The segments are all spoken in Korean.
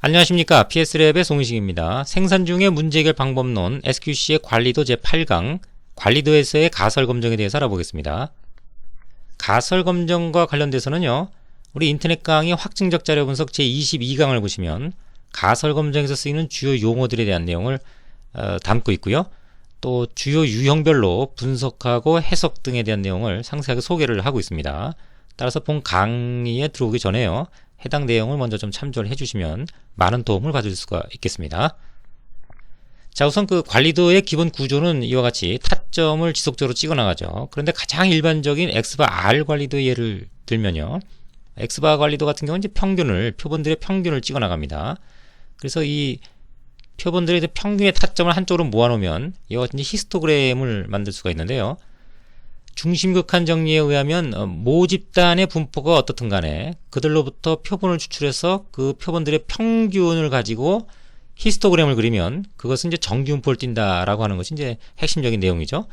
안녕하십니까. PS랩의 송식입니다. 생산 중의 문제 해결 방법론 SQC의 관리도 제8강 관리도에서의 가설 검정에 대해서 알아보겠습니다. 가설 검정과 관련돼서는요. 우리 인터넷 강의 확증적 자료 분석 제22강을 보시면 가설 검정에서 쓰이는 주요 용어들에 대한 내용을 어, 담고 있고요. 또 주요 유형별로 분석하고 해석 등에 대한 내용을 상세하게 소개를 하고 있습니다. 따라서 본 강의에 들어오기 전에요. 해당 내용을 먼저 좀 참조를 해주시면 많은 도움을 받을 수가 있겠습니다. 자, 우선 그 관리도의 기본 구조는 이와 같이 타점을 지속적으로 찍어 나가죠. 그런데 가장 일반적인 X바 R 관리도 예를 들면요. X바 관리도 같은 경우는 이제 평균을, 표본들의 평균을 찍어 나갑니다. 그래서 이 표본들의 평균의 타점을 한쪽으로 모아놓으면 이와 같은 히스토그램을 만들 수가 있는데요. 중심극한 정리에 의하면 어, 모집단의 분포가 어떻든 간에 그들로부터 표본을 추출해서 그 표본들의 평균을 가지고 히스토그램을 그리면 그것은 이제 정규분포를 띈다라고 하는 것이 이제 핵심적인 내용이죠.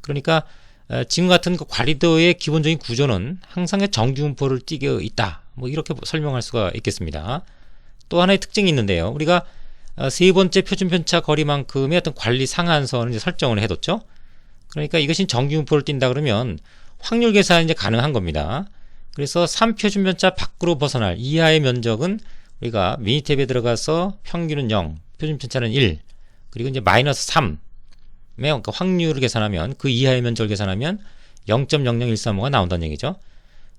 그러니까 어, 지금 같은 그 관리도의 기본적인 구조는 항상의 정규분포를 띄게 있다. 뭐 이렇게 설명할 수가 있겠습니다. 또 하나의 특징이 있는데요. 우리가 어, 세 번째 표준 편차 거리만큼의 어떤 관리 상한선을 설정을 해뒀죠. 그러니까 이것이 정규분포를 띈다 그러면 확률 계산이 이제 가능한 겁니다. 그래서 3표준 편차 밖으로 벗어날 이하의 면적은 우리가 미니 탭에 들어가서 평균은 0, 표준 편차는 1, 그리고 이제 마이너스 3의 그러니까 확률을 계산하면 그 이하의 면적을 계산하면 0.00135가 나온다는 얘기죠.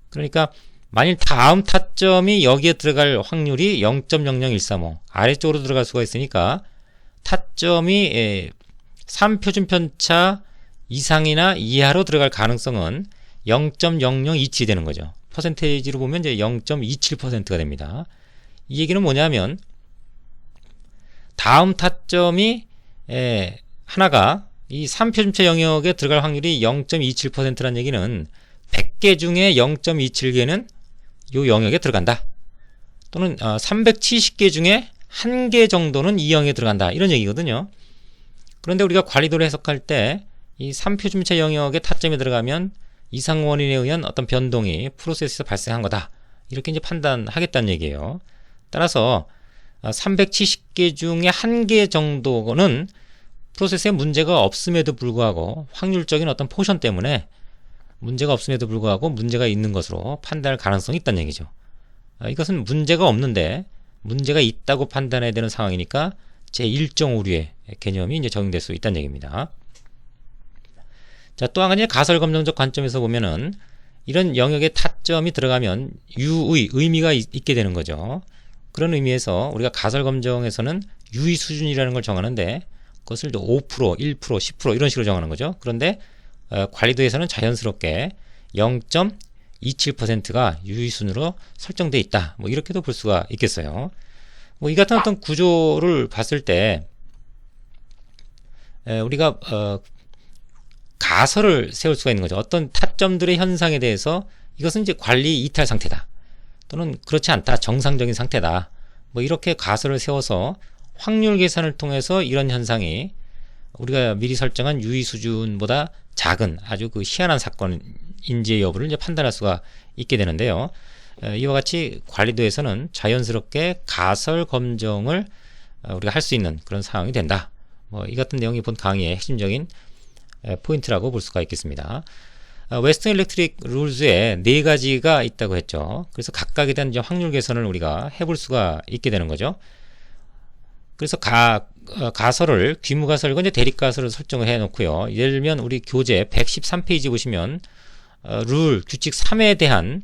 그러니까 만일 다음 타점이 여기에 들어갈 확률이 0.00135 아래쪽으로 들어갈 수가 있으니까 타점이 3표준 편차 이상이나 이하로 들어갈 가능성은 0.0027 되는 거죠. 퍼센테이지로 보면 이제 0.27%가 됩니다. 이 얘기는 뭐냐면 다음 타점이 에, 하나가 이 3표준차 영역에 들어갈 확률이 0.27%라는 얘기는 100개 중에 0.27개는 이 영역에 들어간다. 또는 어, 370개 중에 1개 정도는 이 영역에 들어간다. 이런 얘기거든요. 그런데 우리가 관리도를 해석할 때 이 3표준차 영역에 타점이 들어가면 이상 원인에 의한 어떤 변동이 프로세스에서 발생한 거다. 이렇게 이제 판단하겠다는 얘기예요. 따라서 370개 어, 중에 1개 정도는 프로세스에 문제가 없음에도 불구하고 확률적인 어떤 포션 때문에 문제가 없음에도 불구하고 문제가 있는 것으로 판단할 가능성이 있다는 얘기죠. 어, 이것은 문제가 없는데 문제가 있다고 판단해야 되는 상황이니까 제1종 오류의 개념이 이제 적용될 수 있다는 얘기입니다. 자, 또한 가지 가설 검정적 관점에서 보면은 이런 영역에 타점이 들어가면 유의, 의미가 있, 게 되는 거죠. 그런 의미에서 우리가 가설 검정에서는 유의 수준이라는 걸 정하는데 그것을 5%, 1%, 10% 이런 식으로 정하는 거죠. 그런데 어, 관리도에서는 자연스럽게 0.27%가 유의 순으로 설정돼 있다. 뭐 이렇게도 볼 수가 있겠어요. 뭐 이 같은 어떤 구조를 봤을 때 에, 우리가 어, 가설을 세울 수가 있는 거죠. 어떤 타점들의 현상에 대해서 이것은 이제 관리 이탈 상태다. 또는 그렇지 않다. 정상적인 상태다. 뭐 이렇게 가설을 세워서 확률 계산을 통해서 이런 현상이 우리가 미리 설정한 유의 수준보다 작은 아주 그 희한한 사건인지 여부를 이제 판단할 수가 있게 되는데요. 이와 같이 관리도에서는 자연스럽게 가설 검정을 어, 우리가 할 수 있는 그런 상황이 된다. 뭐 이 같은 내용이 본 강의의 핵심적인 포인트라고 볼 수가 있겠습니다. 어, 웨스턴 일렉트릭 룰즈에 네 가지가 있다고 했죠. 그래서 각각에 대한 확률 개선을 우리가 해볼 수가 있게 되는 거죠. 그래서 가, 어, 가설을 귀무 가설과 이제 대립 가설을 설정을 해 놓고요. 예를 들면 우리 교재 113페이지 보시면 어, 룰 규칙 3에 대한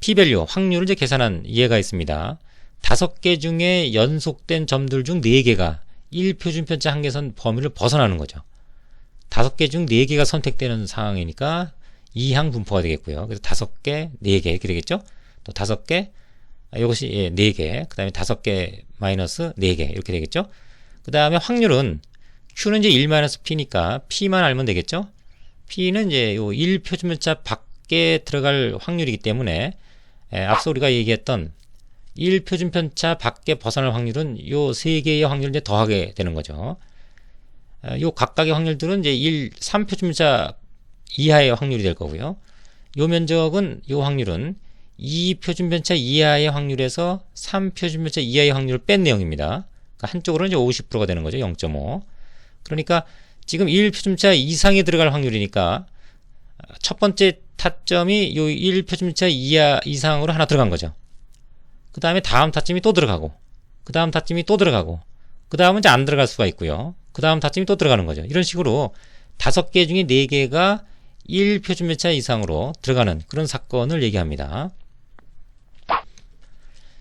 p-밸류 확률을 이제 계산한 이해가 있습니다. 다섯 개 중에 연속된 점들 중 네 개가 1 표준편차 한계선 범위를 벗어나는 거죠. 다섯 개 중 네 개가 선택되는 상황이니까 이항 분포가 되겠고요. 그래서 다섯 개, 네 개 이렇게 되겠죠. 또 다섯 개, 아, 이것이 예, 네 개, 그 다음에 다섯 개 마이너스 네 개 이렇게 되겠죠. 그 다음에 확률은 Q는 이제 1 마이너스 P니까 P만 알면 되겠죠. P는 이제 요 1 표준면차 밖에 들어갈 확률이기 때문에 예, 앞서 우리가 얘기했던 1 표준편차 밖에 벗어날 확률은 요 세 개의 확률을 이제 더하게 되는 거죠. 어, 요 각각의 확률들은 이제 1, 3표준자 이하의 확률이 될 거고요. 요 면적은 요 확률은 2표준변차 이하의 확률에서 3표준변차 이하의 확률을 뺀 내용입니다. 그러니까 한쪽으로는 이제 50%가 되는 거죠. 0.5. 그러니까 지금 1표준차 이상이 들어갈 확률이니까 첫 번째 타점이 요 1표준차 이하 이상으로 하나 들어간 거죠. 그 다음에 다음 타점이 또 들어가고, 그 다음 타점이 또 들어가고, 그 다음은 이제 안 들어갈 수가 있고요. 그 다음 타점이 또 들어가는 거죠. 이런 식으로 다섯 개 중에 네 개가 1 표준변차 이상으로 들어가는 그런 사건을 얘기합니다.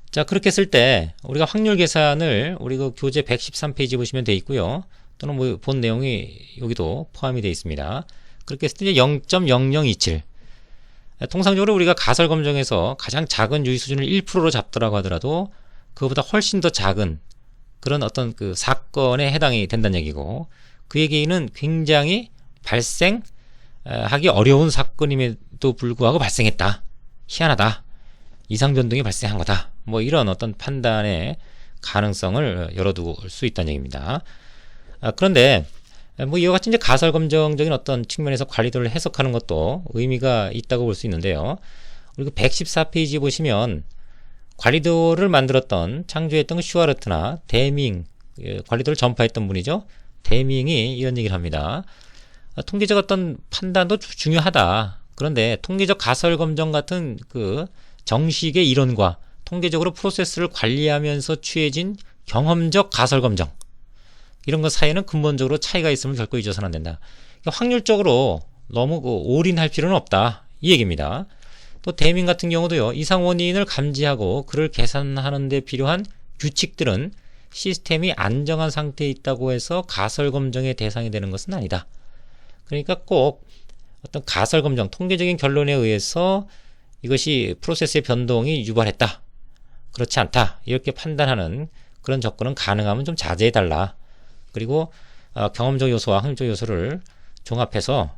자, 그렇게 했을 때 우리가 확률 계산을 우리 그 교재 113페이지 보시면 돼 있고요. 또는 뭐 본 내용이 여기도 포함이 되어 있습니다. 그렇게 했을 때 0.0027 통상적으로 우리가 가설 검정에서 가장 작은 유의 수준을 1%로 잡더라고 하더라도 그거보다 훨씬 더 작은 그런 어떤 그 사건에 해당이 된다는 얘기고 그 얘기는 굉장히 발생하기 어려운 사건임에도 불구하고 발생했다. 희한하다. 이상 변동이 발생한 거다. 뭐 이런 어떤 판단의 가능성을 열어둘 수 있다는 얘기입니다. 아, 그런데 뭐 이와 같이 이제 가설 검정적인 어떤 측면에서 관리도를 해석하는 것도 의미가 있다고 볼 수 있는데요. 그리고 114페이지 보시면 관리도를 만들었던 창조했던 그 슈아르트나 데밍 예, 관리도를 전파했던 분이죠. 데밍이 이런 얘기를 합니다. 아, 통계적 어떤 판단도 주- 중요하다. 그런데 통계적 가설 검정 같은 그 정식의 이론과 통계적으로 프로세스를 관리하면서 취해진 경험적 가설 검정 이런 것 사이에는 근본적으로 차이가 있음을 결코 잊어서는 안 된다. 그러니까 확률적으로 너무 그 올인할 필요는 없다. 이 얘기입니다. 또 대민 같은 경우도요. 이상 원인을 감지하고 그를 계산하는 데 필요한 규칙들은 시스템이 안정한 상태에 있다고 해서 가설 검정의 대상이 되는 것은 아니다. 그러니까 꼭 어떤 가설 검정, 통계적인 결론에 의해서 이것이 프로세스의 변동이 유발했다. 그렇지 않다. 이렇게 판단하는 그런 접근은 가능하면 좀 자제해 달라. 그리고 어, 경험적 요소와 확률적 요소를 종합해서 어,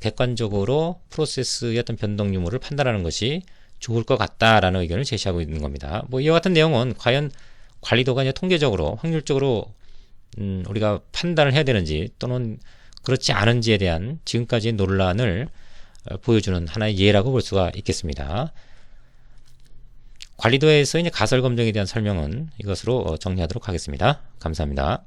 객관적으로 프로세스의 어떤 변동 유무를 판단하는 것이 좋을 것 같다라는 의견을 제시하고 있는 겁니다. 뭐 이와 같은 내용은 과연 관리도가 이제 통계적으로 확률적으로 음, 우리가 판단을 해야 되는지 또는 그렇지 않은지에 대한 지금까지의 논란을 어, 보여주는 하나의 예라고 볼 수가 있겠습니다. 관리도에서 이제 가설 검정에 대한 설명은 이것으로 어, 정리하도록 하겠습니다. 감사합니다.